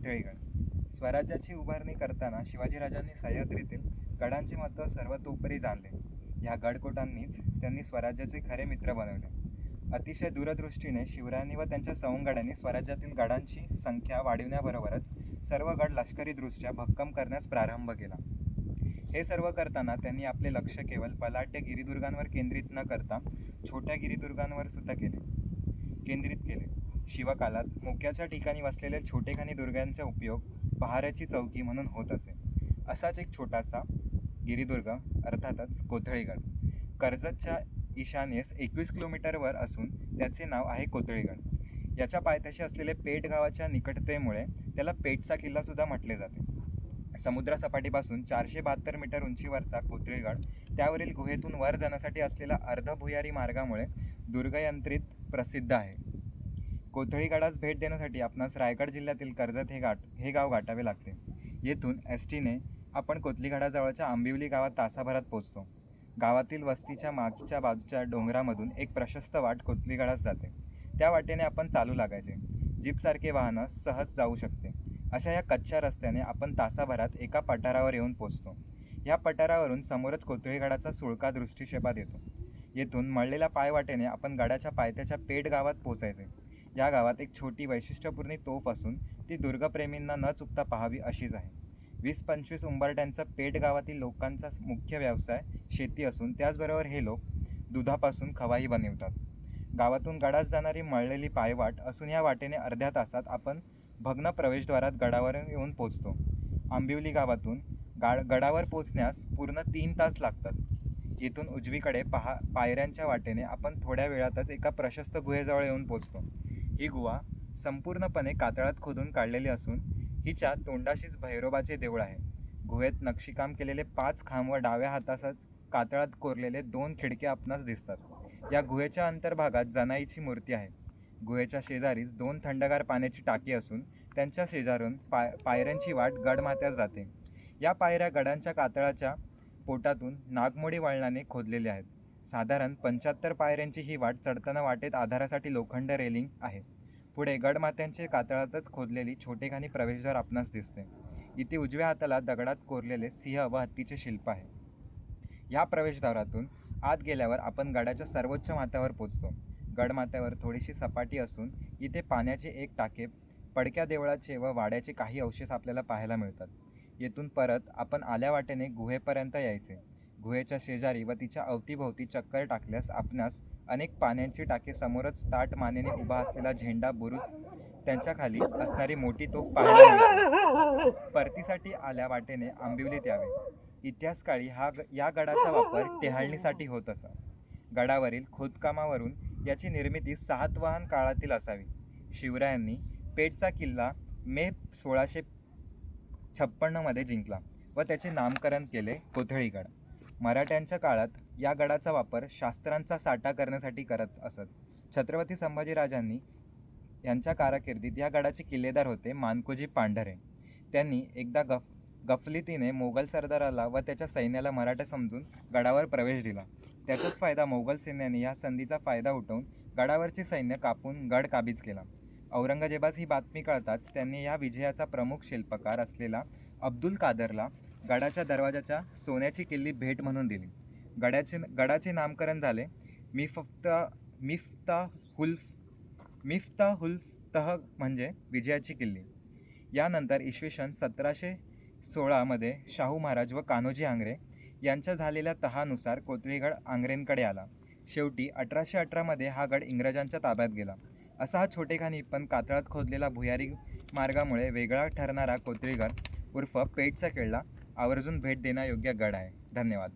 कोथळीगड स्वराज्याची उभारणी करताना शिवाजीराजांनी सह्याद्रीतील गडांचे महत्त्व सर्वतोपरी जाणले. ह्या गडकोटांनीच त्यांनी स्वराज्याचे खरे मित्र बनवले. अतिशय दूरदृष्टीने शिवरायांनी व त्यांच्या सवंगड्यांनी स्वराज्यातील गडांची संख्या वाढविण्याबरोबरच सर्व गड लष्करीदृष्ट्या भक्कम करण्यास प्रारंभ केला. हे सर्व करताना त्यांनी आपले लक्ष केवळ बलाढ्य गिरिदुर्गांवर केंद्रित न करता छोट्या गिरिदुर्गांवर सुद्धा केले. केंद्रित केले. शिवकालात मुक्याच्या ठिकाणी वसलेल्या छोटेखानी दुर्गांचा उपयोग पहाऱ्याची चौकी म्हणून होत असे. असाच एक छोटासा गिरिदुर्ग अर्थातच कोथळीगड. कर्जतच्या ईशान्येस एकवीस किलोमीटरवर असून त्याचे नाव आहे कोथळीगड. याच्या पायथ्याशी असलेले पेठ गावाच्या निकटतेमुळे त्याला पेठचा किल्लासुद्धा म्हटले जाते. समुद्रसपाटीपासून चारशे बहात्तर मीटर उंचीवरचा कोथळीगड त्यावरील गुहेतून वर जाण्यासाठी असलेला अर्धभुयारी मार्गामुळे दुर्गयंत्रित प्रसिद्ध आहे. कोथळीगडास भेट देण्यासाठी आपणास रायगड जिल्ह्यातील कर्जत हे गाठ हे गाव गाठावे लागते. येथून एस टीने आपण कोथलीगडाजवळच्या आंबिवली गावात तासाभरात पोहोचतो. गावातील वस्तीच्या मागच्या बाजूच्या डोंगरामधून एक प्रशस्त वाट कोथलीगडास जाते. त्या वाटेने आपण चालू लागायचे. जीपसारखे वाहनं सहज जाऊ शकते. अशा या कच्च्या रस्त्याने आपण तासाभरात एका पठारावर येऊन पोचतो या पठारावरून समोरच कोथळीगडाचा सुळका दृष्टिक्षेपात येतो. येथून मळलेल्या पायवाटेने आपण गडाच्या पायथ्याच्या पेट गावात पोचायचे या गावात एक छोटी वैशिष्ट्यपूर्ण तोफ असून ती दुर्गप्रेमींना न चुकता पाहावी अशीच आहे. वीस पंचवीस उंबरट्यांचा पेट गावातील लोकांचा मुख्य व्यवसाय शेती असून त्याचबरोबर हे लोक दुधापासून खवाही बनवतात. गावातून गडास जाणारी मळलेली पायवाट असून या वाटेने अर्ध्या तासात आपण भग्न प्रवेशद्वारात गडावर येऊन पोचतो. आंबिवली गावातून गा गडावर पोचण्यास पूर्ण तीन तास लागतात. येथून उजवीकडे पहा पायऱ्यांच्या वाटेने आपण थोड्या वेळातच एका प्रशस्त गुहेजवळ येऊन पोचतो. ही गुहा संपूर्णपणे कातळात खोदून काढलेली असून हिच्या तोंडाशीच भैरोबाचे देऊळ आहे. गुहेत नक्षीकाम केलेले पाच खांब व डाव्या हातासच कातळात कोरलेले दोन खिडके आपणास दिसतात. या गुहेच्या अंतर्भागात जनाईची मूर्ती आहे. गुहेच्या शेजारीच दोन थंडगार पाण्याची टाकी असून त्यांच्या शेजारून पाय पायऱ्यांची वाट गडमाथ्यास जाते. या पायऱ्या गडांच्या कातळाच्या पोटातून नागमोडी वळणाने खोदलेले आहेत. साधारण पंच्याहत्तर पायऱ्यांची ही वाट चढताना वाटेत आधारासाठी लोखंड रेलिंग आहे. पुढे गडमात्यांचे कातळातच खोदलेली छोटेखानी प्रवेशद्वार आपणास दिसते. इथे उजव्या हाताला दगडात कोरलेले सिंह व हत्तीचे शिल्प आहे. या प्रवेशद्वारातून आत गेल्यावर आपण गडाच्या सर्वोच्च माथ्यावर पोचतो. गडमाथ्यावर थोडीशी सपाटी असून इथे पाण्याचे एक टाके पडक्या देवळाचे व वाड्याचे काही अवशेष आपल्याला पाहायला मिळतात. येथून परत आपण आल्या वाटेने गुहेपर्यंत यायचे. गुहेच्या शेजारी व तिच्या अवतीभोवती चक्कर टाकल्यास आपणास अनेक पाण्याची टाके समोरच ताट मानेने उभा असलेला झेंडा बुरुज त्यांच्या खाली असणारी मोठी तोफ पाहायला परतीसाठी आल्या वाटेने आंबिवलीत यावे इतिहासकाळी हा ग- या गडाचा वापर टेहाळणीसाठी होत असा. गडावरील खोदकामावरून याची निर्मिती सातवाहन काळातील असावी. शिवरायांनी पेठचा किल्ला मे सोळाशे छप्पन्नमध्ये जिंकला व त्याचे नामकरण केले कोथळीगड. मराठ्यांच्या काळात या गडाचा वापर शास्त्रांचा साठा करण्यासाठी करत असत. छत्रपती संभाजीराजांनी यांच्या कारकिर्दीत या गडाचे किल्लेदार होते मानकोजी पांढरे. त्यांनी एकदा गफ गफलितीने मोगल सरदाराला व त्याच्या सैन्याला मराठा समजून गडावर प्रवेश दिला. त्याचाच फायदा मोगल सैन्याने या संधीचा फायदा उठवून गडावरचे सैन्य कापून गड काबीज केला. औरंगजेबास ही बातमी कळताच त्यांनी या विजयाचा प्रमुख शिल्पकार असलेला अब्दुल कादरला गडाच्या दरवाजाच्या सोन्याची किल्ली भेट म्हणून दिली. गडाचे गडाचे नामकरण झाले. मिफफ्ता मिफ्ता हुल्फ मिफ्ता हुल्फ तह म्हणजे विजयाची किल्ली. यानंतर इसवी सन सतराशे सोळामध्ये शाहू महाराज व कान्होजी आंग्रे यांच्या झालेल्या तहानुसार कोथळीगड आंग्रेंकडे आला. शेवटी अठराशे अठरामध्ये हा गड इंग्रजांच्या ताब्यात गेला. असा हा छोटेखानी पण कातळात खोदलेला भुयारी मार्गामुळे वेगळा ठरणारा कोथळीगड उर्फ पेठचा किल्ला आवर्जून भेट देण्यायोग्य गड आहे. धन्यवाद.